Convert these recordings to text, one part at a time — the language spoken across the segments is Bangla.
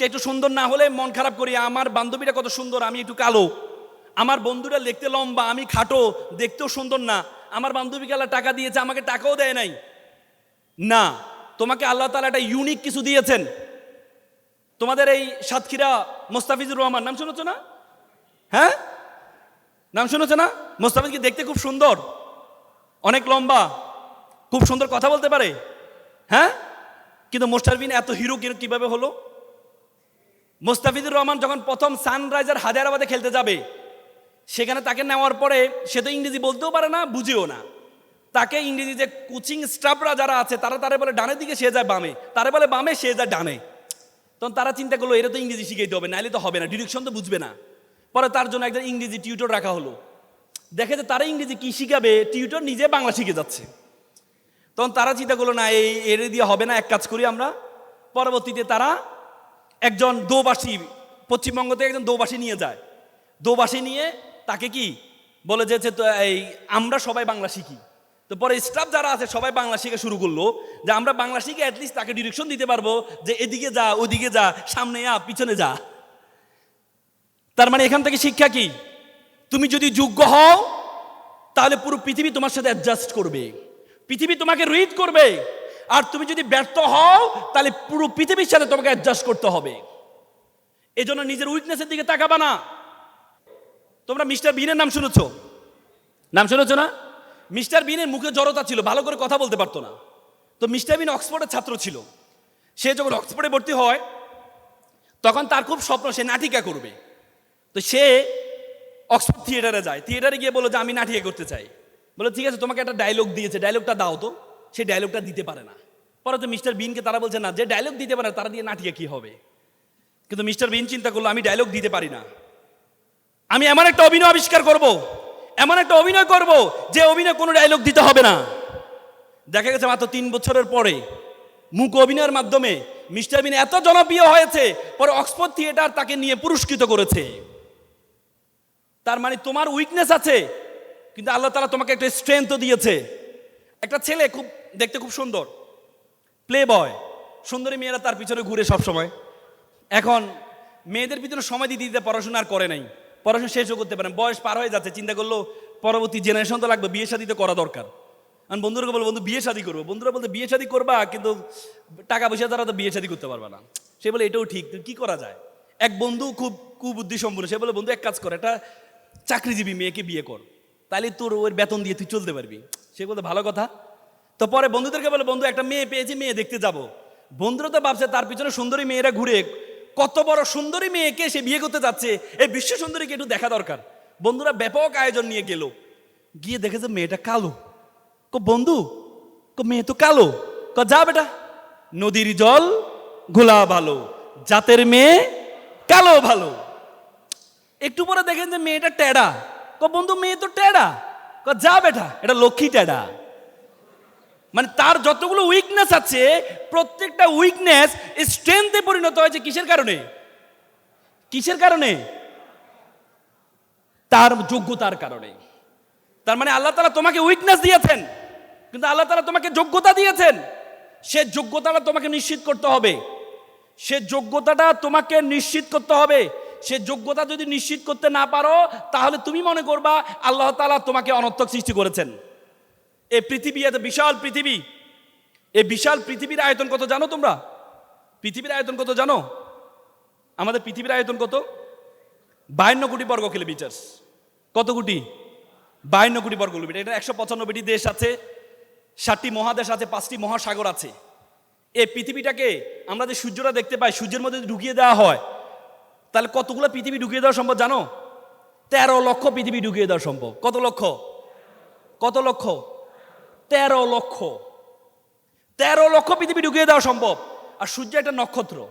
আজকে একটু সুন্দর না হলে মন খারাপ করি, আমার বান্ধবীটা কত সুন্দর, আমি একটু কালো। আমার বন্ধুরা দেখতে লম্বা, আমি খাটো, দেখতেও সুন্দর না। আমার বান্ধবীকে আল্লাহ টাকা দিয়েছে, আমাকে টাকাও দেয় নাই। না, তোমাকে আল্লাহ তালা একটা ইউনিক কিছু দিয়েছেন। তোমাদের এই সাতক্ষীরা মোস্তাফিজুর রহমান, নাম শুনেছো না? হ্যাঁ? নাম শুনেছো না? মোস্তাফিজ কি দেখতে খুব সুন্দর? অনেক লম্বা, খুব সুন্দর কথা বলতে পারে? হ্যাঁ? কিন্তু মোস্তারবিন এত হিরো কীভাবে হলো? মোস্তাফিজুর রহমান যখন প্রথম সানরাইজার হায়দ্রাবাদে খেলতে যাবে, সেখানে তাকে নেওয়ার পরে সে তো ইংরেজি বলতেও পারে না, বুঝেও না। তাকে ইংরেজি যে কোচিং স্টাফরা যারা আছে, তারা তারা বলে ডানের দিকে সে যায় বামে, তারা বলে বামে সে যায় ডানে। তখন তারা চিন্তা করল এটা তো ইংরেজি শিখাইতে হবে নাহলে তো হবে না, ডিরেকশন তো বুঝবে না। পরে তার জন্য একজন ইংরেজি টিউটর রাখা হলো। দেখে যে তারা ইংরেজি কী শিখাবে, টিউটর নিজে বাংলা শিখে যাচ্ছে। তখন তারা চিন্তা করল, না, এই এর দিয়ে হবে না, এক কাজ করি আমরা। পরবর্তীতে তারা একজন দোবাসী, পশ্চিমবঙ্গ থেকে একজন দোবাসী নিয়ে যায়। দোবাসী নিয়ে তাকে কি? বলে যে তো এই, আমরা সবাই বাংলা শিখি। তো পরে স্টাফ যারা আছে, সবাই বাংলা শিখে শুরু করল, যে আমরা বাংলা শিখে অ্যাটলিস্ট তাকে ডিরেকশন দিতে পারব, যে এদিকে যা, ওদিকে যা, সামনে যা পিছনে যা। তার মানে এখান থেকে শিক্ষা কি? তুমি যদি যোগ্য হও, তাহলে পুরো পৃথিবী তোমার সাথে অ্যাডজাস্ট করবে। পৃথিবী তোমাকে রিড করবে। আর তুমি যদি ব্যর্থ হও, তাহলে পুরো পৃথিবীর সাথে তোমাকে অ্যাডজাস্ট করতে হবে। এজন্য নিজের উইকনেসের দিকে তাকাবা না। তোমরা মিস্টার বিনের নাম শুনেছ? নাম শুনেছ না? মিস্টার বিনের মুখে জড়তা ছিল, ভালো করে কথা বলতে পারতো না। তো মিস্টার বিন অক্সফোর্ডের ছাত্র ছিল। সে যখন অক্সফোর্ডে ভর্তি হয়, তখন তার খুব স্বপ্ন সে নাটিকা করবে। তো সে অক্সফোর্ড থিয়েটারে যায়। থিয়েটারে গিয়ে বলো যে, আমি নাটিকা করতে চাই। বলে ঠিক আছে, তোমাকে একটা ডায়লগ দিয়েছে। ডায়লগটা দাও তো। সেই ডায়লগটা দিতে পারে না। পরে তো মিস্টার বিনকে তারা বলছে, না, যে ডায়লগ দিতে পারে তারা দিয়ে নাটিকা কি হবে? কিন্তু মিস্টার বিন চিন্তা করল, আমি ডায়লগ দিতে পারি না। আমি এমন একটা অভিনয় আবিষ্কার করব, এমন একটা অভিনয় করব, যে অভিনয় কোনো ডায়লগ দিতে হবে না। দেখা গেছে মাত্র তিন বছরের পরে, মুখ অভিনয়ের মাধ্যমে মিস্টার বিন এত জনপ্রিয় হয়েছে, পরে অক্সফোর্ড থিয়েটার তাকে নিয়ে পুরস্কৃত করেছে। তার মানে তোমার উইকনেস আছে, কিন্তু আল্লাহ তালা তোমাকে একটা স্ট্রেংথ দিয়েছে। একটা ছেলে খুব, দেখতে খুব সুন্দর। প্লে বয় সুন্দরী মেয়েরা তার পিছনে ঘুরে সব সময় এখন মেয়েদের পিছনে সময় দিতে দিতে পড়াশোনা আর করে নাই। পড়াশোনা শেষও করতে পারে না। বয়স পার হয়ে যাচ্ছে। চিন্তা করল পরবর্তী জেনারেশন তো লাগবে, বিয়ে শাদি তো করা দরকার। আমি বন্ধুরা বলব, বন্ধু, বিয়ে শাদি করব। বন্ধুরা বলতে, বিয়ে শাদি করবা, কিন্তু টাকা পয়সা দ্বারা তো বিয়ে শাদি করতে পারবা না। সে বলে, এটাও ঠিক কি করা যায়? এক বন্ধু খুব কুবুদ্ধি সম্পূর্ণ সে বলে, বন্ধু, এক কাজ কর, একটা চাকরিজীবী মেয়েকে বিয়ে কর। তাহলে তোর ওর বেতন দিয়ে তুই চলতে পারবি। সে বলতে ভালো কথা। তো পরে বন্ধুদেরকে বলে, বন্ধু, একটা মেয়ে পেয়েছি, মেয়ে দেখতে যাব। বন্ধুরা তো ভাবছে, তার পিছনে সুন্দরী মেয়েরা ঘুরে কত বড় সুন্দরী মেয়েকে সে বিয়ে করতে যাচ্ছে। এই বিশ্ব সুন্দরীকে একটু দেখা দরকার। বন্ধুরা ব্যাপক আয়োজন নিয়ে গেল। গিয়ে দেখেছে মেয়েটা কালো। কো, বন্ধু, কো, মেয়ে তো কালো। ক, যা বেটা। নদীর জল গোলা ভালো, জাতের মেয়ে কালো ভালো। একটু পরে দেখেন যে মেয়েটা টেডা। ক, বন্ধু, মেয়ে তো টেডা। যা বেটা, এটা লক্ষ্মী টেডা মানে তার যতগুলো উইকনেস আছে, প্রত্যেকটা উইকনেস স্ট্রেংথে পরিণত হয়েছে কিসের কারণে? কিসের কারণে? তার যোগ্যতার কারণে। তার মানে আল্লাহ তালা তোমাকে উইকনেস দিয়েছেন, কিন্তু আল্লাহ তালা তোমাকে যোগ্যতা দিয়েছেন। সে যোগ্যতাটা তোমাকে নিশ্চিত করতে হবে। সে যোগ্যতাটা তোমাকে নিশ্চিত করতে হবে। সে যোগ্যতা যদি নিশ্চিত করতে না পারো, তাহলে তুমি মনে করবা আল্লাহ তালা তোমাকে অনর্থক সৃষ্টি করেছেন। এই পৃথিবী এত বিশাল পৃথিবী। এই বিশাল পৃথিবীর আয়তন কত জানো তোমরা? পৃথিবীর আয়তন কত জানো? আমাদের পৃথিবীর আয়তন কত? বায়ান্ন কোটি বর্গ কিলোমিটার। কত কোটি? বায়ান্ন কোটি বর্গ কিলোমিটার। এটা একশো পঁচানব্বইটি দেশ আছে, ষাটটি মহাদেশ আছে, পাঁচটি মহাসাগর আছে। এই পৃথিবীটাকে আমরা যে সূর্যটা দেখতে পাই, সূর্যের মধ্যে ঢুকিয়ে দেওয়া হয় তাহলে কতগুলো পৃথিবী ঢুকিয়ে দেওয়া সম্ভব জানো? তেরো লক্ষ পৃথিবী ঢুকিয়ে দেওয়া সম্ভব। কত লক্ষ? কত লক্ষ? তেরো লক্ষ। তেরো লক্ষ পৃথিবী ঢুকিয়ে দেওয়া সম্ভব। আর সূর্য একটা নক্ষত্র।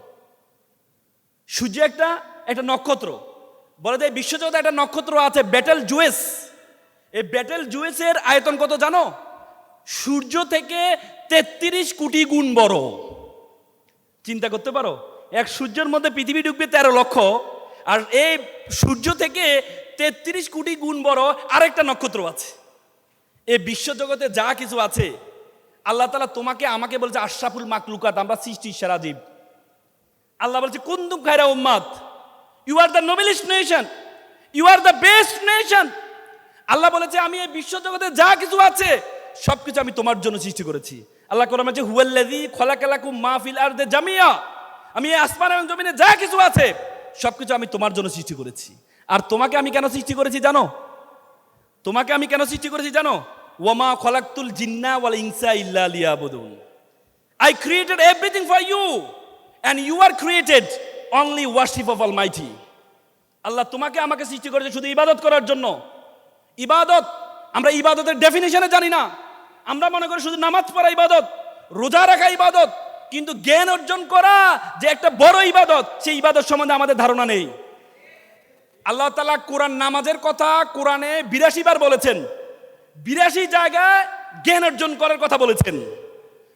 সূর্য একটা একটা নক্ষত্র। বলে যে বিশ্বজগতে একটা নক্ষত্র আছে ব্যাটেল জুয়েস এই ব্যাটেল জুয়েসের আয়তন কত জানো? সূর্য থেকে তেত্রিশ কোটি গুণ বড়। চিন্তা করতে পারো? এক সূর্যের মধ্যে পৃথিবী ঢুকবে তেরো লক্ষ, আর এই সূর্য থেকে তেত্রিশ কোটি গুণ বড় আরেকটা নক্ষত্র আছে। এই বিশ্বজগতে যা কিছু আছে, আল্লাহ তালা তোমাকে, আমাকে বলছে, আশরাফুল মাকলুকাত আমরা সৃষ্টির সেরা জীব। আল্লাহ বলছে কুন্দুম খায়রা উম্মাদ you are the noblest nation you are the best nation Allah বলেছে, আমি এই বিশ্ব জগতে যা কিছু আছে সব কিছু আমি তোমার জন্য সৃষ্টি করেছি। আল্লাহ কোরআন বলছে, হুয়াল্লাযী খলাকালাকুম মা ফিল আরদে জামিয়া। আমি এই আসমান এবং জমিনে যা কিছু আছে সব কিছু আমি তোমার জন্য সৃষ্টি করেছি। আর তোমাকে আমি কেন সৃষ্টি করেছি জানো? তোমাকে আমি কেন সৃষ্টি করেছি জানো? ওয়ামা খলাকতুল জিন্না ওয়াল ইনসা ইল্লা লিয়াবুদুন। Created everything for you and you are created only only of all Almighty. Allah তোমাকে আমাকে সৃষ্টি করেছে শুধু ইবাদত করার জন্য। ইবাদত, আমরা ইবাদতের ডেফিনেশনে জানি না। আমরা মনে করি শুধু নামাজ পড়া ইবাদত, রোজা রাখা ইবাদত কিন্তু জ্ঞান অর্জন করা যে একটা বড় ইবাদত, সেই ইবাদত সম্বন্ধে আমাদের ধারণা নেই। আল্লাহ তালা কোরআন নামাজের কথা কোরআনে বিরাশি বার বলেছেন। বিরাশি জায়গায় জ্ঞান অর্জন করার কথা বলেছেন।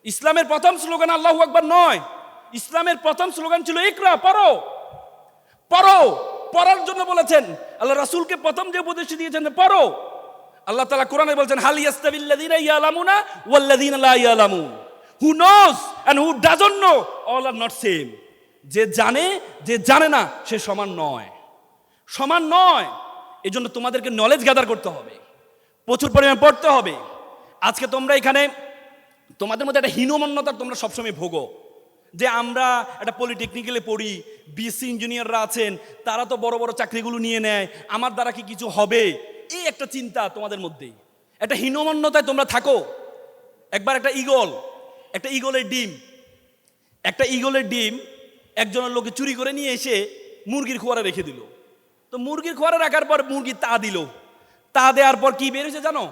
ইসলামের প্রথম স্লোগান আল্লাহ আকবার নয়। ইসলামের প্রথম স্লোগান ছিল ইকরা, পড়ো। পড়ো। পড়ার জন্য বলেছেন। আল্লাহ রাসূলকে প্রথম যে উপদেশ দিয়েছেন পড়ো। আল্লাহ তালা কোরআনে বলছেন, হাল ইয়াস্তাবিল্লাযিনা ইয়ালামুনা ওয়াল্লাযিনা লা ইয়ালামুন। Who knows and who doesn't know all are not same যে জানে যে জানে না, সে সমান নয়। সমান নয়। এজন্য তোমাদেরকে নলেজ গ্যাদার করতে হবে। প্রচুর পরিমাণে পড়তে হবে। আজকে তোমরা এখানে, তোমাদের মধ্যে একটা হীনমন্যতা তোমরা সবসময় ভোগো। যে আমরা একটা পলিটেকনিক্যালে পড়ি বিএসসি ইঞ্জিনিয়াররা আছেন, তারা তো বড় বড় চাকরিগুলো নিয়ে নেয়, আমার দ্বারা কি কিছু হবে? এই একটা চিন্তা তোমাদের মধ্যেই। একটা হীনমন্যতায় তোমরা থাকো। একবার একটা ইগল একটা ইগলের ডিম, একটা ইগলের ডিম একজনের লোকে চুরি করে নিয়ে এসে মুরগির খোয়ারে রেখে দিল। তো মুরগির খোয়ারে রাখার পর মুরগি তা দিল। তা দেওয়ার পর কি বেরিয়েছে জানো?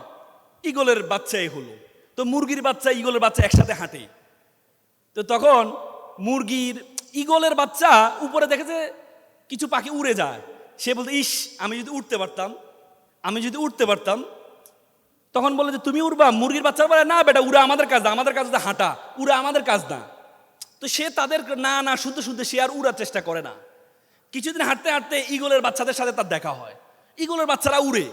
ইগলের বাচ্চাই হলো। তো মুরগির বাচ্চা ইগলের বাচ্চা একসাথে হাঁটে। তো তখন মুরগির ইগলের বাচ্চা উপরে দেখেছে কিছু পাখি উড়ে যায়। সে বলতে, ইস, আমি যদি উঠতে পারতাম, আমি যদি উঠতে পারতাম তখন বলে যে, তুমি উড়বা, মুরগির বাচ্চা বলে, না বেটা, উড়া আমাদের কাজ না, আমাদের কাজ হাঁটা, উড়া আমাদের কাজ না। তো সে তাদের না না, শুনতে শুনতে সে আর উড়ার চেষ্টা করে না। কিছুদিন হাঁটতে হাঁটতে ইগলের বাচ্চাদের সাথে তার দেখা হয়। ইগলের বাচ্চারা উড়ে।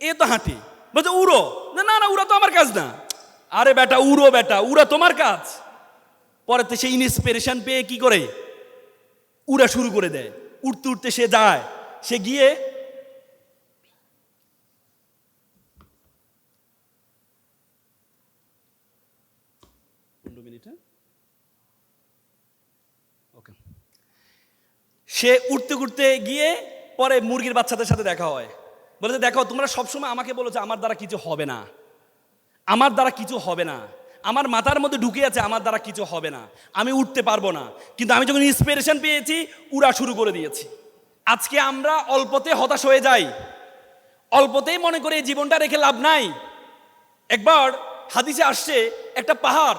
এ তো হাঁটে। বলছে, উড়ো। না না না, উড়া তো আমার কাজ না। আরে বেটা, উড়ো বেটা, উড়া তোমার কাজ। পরে তো সে ইন্সপিরেশন পেয়ে কি করে? উড়া শুরু করে দেয়। উঠতে উঠতে সে যায়। সে গিয়ে পনেরো মিনিট হ্যাঁ? ওকে সে উঠতে উঠতে গিয়ে পরে মুরগির বাচ্চাদের সাথে দেখা হয়। বলেছে দেখো, তোমরা সবসময় আমাকে বলেছ আমার দ্বারা কিছু হবে না। আমার দ্বারা কিছু হবে না। আমার মাথার মধ্যে ঢুকে আছে, আমার দ্বারা কিছু হবে না। আমি উঠতে পারব না। কিন্তু আমি যখন ইন্সপিরেশন পেয়েছি, উড়া শুরু করে দিয়েছি। আজকে আমরা অল্পতে হতাশ হয়ে যাই। অল্পতেই মনে করে জীবনটা রেখে লাভ নাই। একবার হাদিসে আসছে, একটা পাহাড়।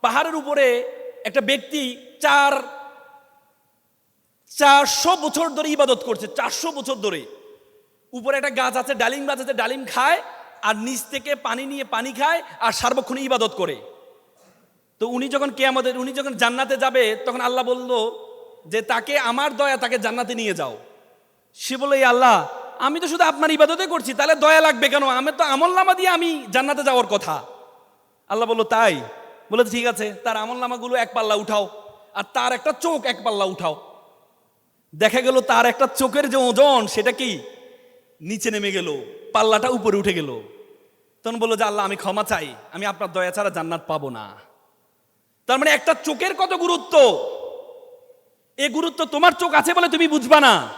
পাহাড়ের উপরে একটা ব্যক্তি চার চারশো বছর ধরে ইবাদত করছে, চারশো বছর ধরে। উপরে একটা গাছ আছে, ডালিম গাছ আছে, ডালিম খায়, আর নিচ থেকে পানি নিয়ে পানি খায়, আর সার্বক্ষণিক ইবাদত করে। তো উনি যখন কে আমাদের উনি যখন জান্নাতে যাবে, তখন আল্লাহ বলল যে, তাকে আমার দয়া, তাকে জান্নাতে নিয়ে যাও। সে বলল, এই আল্লাহ, আমি তো শুধু আপনার ইবাদতে করছি, তাহলে দয়া লাগবে কেন? আমি তো আমল নামা দিয়ে আমি জান্নাতে যাওয়ার কথা। আল্লাহ বলল, তাই? বলে ঠিক আছে, তার আমল নামাগুলো এক পাল্লা উঠাও, আর তার একটা চোখ এক পাল্লা উঠাও। দেখা গেল তার একটা চোখের যে ওজন, সেটা কি? নিচে নেমে গেল, পাল্লাটা উপরে উঠে গেল। তখন বলল যে, আল্লাহ, আমি ক্ষমা চাই, আমি আপনার দয়া ছাড়া জান্নাত পাবো না। তার মানে একটা চোখের কত গুরুত্ব? এ গুরুত্ব তোমার চোখ আছে বলে তুমি বুঝবা না।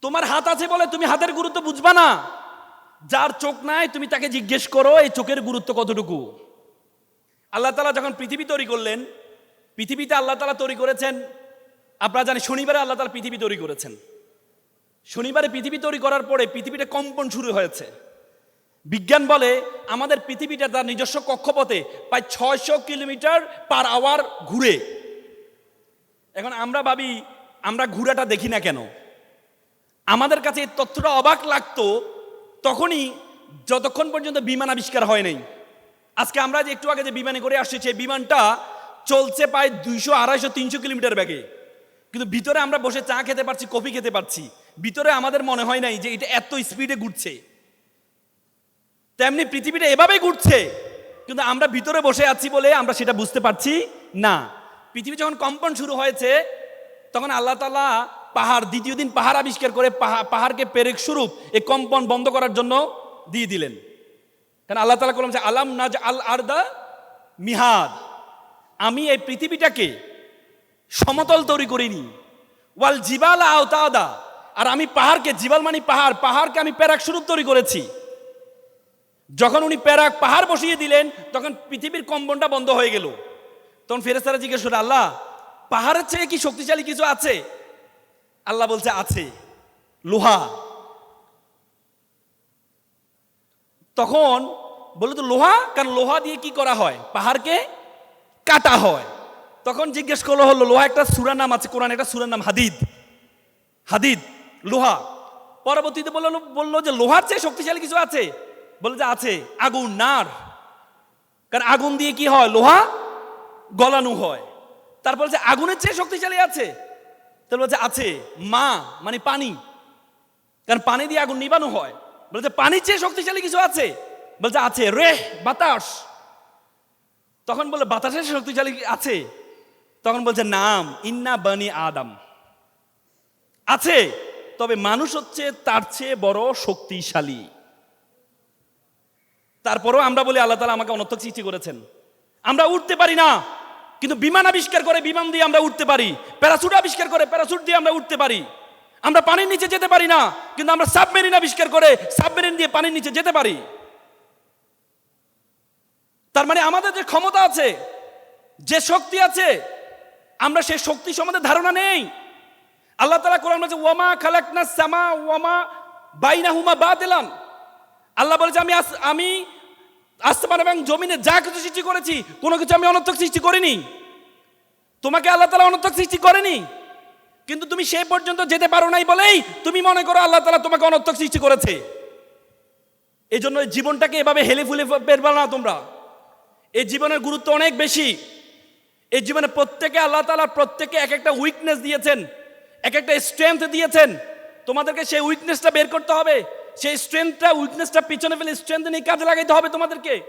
তোমার হাত আছে বলে তুমি হাতের গুরুত্ব বুঝবা না। যার চোখ নাই, তুমি তাকে জিজ্ঞেস করো, এই চোখের গুরুত্ব কতটুকু? আল্লাহ তালা যখন পৃথিবী তৈরি করলেন, পৃথিবীতে আল্লাহ তালা তৈরি করেছেন আপনারা জানেন শনিবারে আল্লাহ তালা পৃথিবী তৈরি করেছেন। শনিবারে পৃথিবী তৈরি করার পরে পৃথিবীটা কম্পন শুরু হয়েছে। বিজ্ঞান বলে আমাদের পৃথিবীটা তার নিজস্ব কক্ষপথে প্রায় ছয়শো কিলোমিটার পার আওয়ার ঘুরে। এখন আমরা ভাবি, আমরা ঘুরাটা দেখি না কেন? আমাদের কাছে এই তথ্যটা অবাক লাগতো, তখনই যতক্ষণ পর্যন্ত বিমান আবিষ্কার হয় নাই। আজকে আমরা যে একটু আগে যে বিমানে করে আসছি, সেই বিমানটা চলছে প্রায় দুইশো আড়াইশো তিনশো কিলোমিটার ব্যাগে কিন্তু ভিতরে আমরা বসে চা খেতে পারছি, কফি খেতে পারছি। ভিতরে আমাদের মনে হয় নাই যে এটা এত স্পিডে ঘুরছে। তেমনি পৃথিবীটা এভাবেই ঘুরছে, কিন্তু আমরা ভিতরে বসে আছি বলে আমরা সেটা বুঝতে পারছি না। পৃথিবী যখন কম্পন শুরু হয়েছে, তখন আল্লাহ তালা পাহাড়, দ্বিতীয় দিন পাহাড় আবিষ্কার করে পাহা- পাহাড়কে পেরেক স্বরূপ এই কম্পন বন্ধ করার জন্য দিয়ে দিলেন। কারণ আল্লাহ তালা করলাম যে, আলাম নাজ আল আরদা মিহাদ। আমি এই পৃথিবীটাকে সমতল তৈরি করিনি। ওয়াল জিবাল আওতাদা। আর আমি পাহাড়কে, জিবাল মানি পাহাড়, পাহাড়কে আমি প্যারাক স্বরূপ তৈরি করেছি। যখন উনি প্যারাক পাহাড় বসিয়ে দিলেন, তখন পৃথিবীর কম্পনটা বন্ধ হয়ে গেল। তখন ফেরেস্তারা জিজ্ঞেস করে আল্লাহ, পাহাড়ের চেয়ে কি শক্তিশালী কিছু আছে? আল্লাহ বলছে, আছে। লোহা। তখন বলে তো লোহা? কারণ লোহা দিয়ে কি করা হয়? পাহাড়কে কাটা হয়। তখন জিজ্ঞেস করল, হলো, লোহা একটা সুরার নাম আছে কোরআন একটা সুরার নাম হাদিদ। হাদিদ, লোহা। পরবর্তীতে বলল বলল যে লোহার চেয়ে শক্তিশালী কিছু আছে? বলে যে আছে, আগুন, নার। কারণ আগুন দিয়ে কি হয়? লোহা গলানো হয়। তারপর যে আগুনের চেয়ে শক্তিশালী আছে? তাহলে বলছে, আছে, মা মানে পানি। কারণ পানি দিয়ে আগুন নিবানো হয়। বলছে, পানির চেয়ে শক্তিশালী কিছু আছে? বলছে, আছে রে বাতাস। তখন বলে বাতাসের শক্তিশালী আছে? তখন বলছে, নাম, ইন্না বানি আদম। আছে, তবে মানুষ হচ্ছে তার চেয়ে বড় শক্তিশালী। তারপরেও আমরা বলি, আল্লাহ তালা আমাকে অনর্থক সৃষ্টি করেছেন। আমরা উঠতে পারি না, কিন্তু বিমান আবিষ্কার করে বিমান দিয়ে আমরা উঠতে পারি, প্যারাসুট আবিষ্কার করে প্যারাসুট দিয়ে আমরা উঠতে পারি। আমরা পানির নিচে যেতে পারি না, কিন্তু আমরা সাবমেরিন আবিষ্কার করে সাবমেরিন দিয়ে পানির নিচে যেতে পারি। তার মানে আমাদের যে ক্ষমতা আছে, যে শক্তি আছে আমরা সেই শক্তি সম্বন্ধে ধারণা নেই। আল্লাহ তালা কোরআন বলছে, ওয়ামা খালাকনা সামা, ওয়ামা বাইনা হুমা বা দিলাম আল্লাহ বলেছে, আমি আমি আসমান এবং জমিনে যা কিছু সৃষ্টি করেছি, কোনো কিছু আমি অনর্থক সৃষ্টি করিনি। তোমাকে আল্লাহ তালা অনর্থক সৃষ্টি করেনি। কিন্তু তুমি সেই পর্যন্ত যেতে পারো নাই বলেই তুমি মনে করো আল্লাহ তালা তোমাকে অনর্থক সৃষ্টি করেছে। এই জন্য জীবনটাকে এভাবে হেলে ফুলে পেরবা না তোমরা। এই জীবনের গুরুত্ব অনেক বেশি। এই জীবনে প্রত্যেকে আল্লাহ তালা প্রত্যেকে এক একটা উইকনেস দিয়েছেন, এক একটা স্ট্রেংথ দিয়েছেন। তোমাদেরকে সেই উইকনেসটা বের করতে হবে, সেই স্ট্রেংথটা উইকনেসটা পিছনে ফেলে স্ট্রেংথ নিয়ে কাজে লাগাইতে হবে তোমাদেরকে।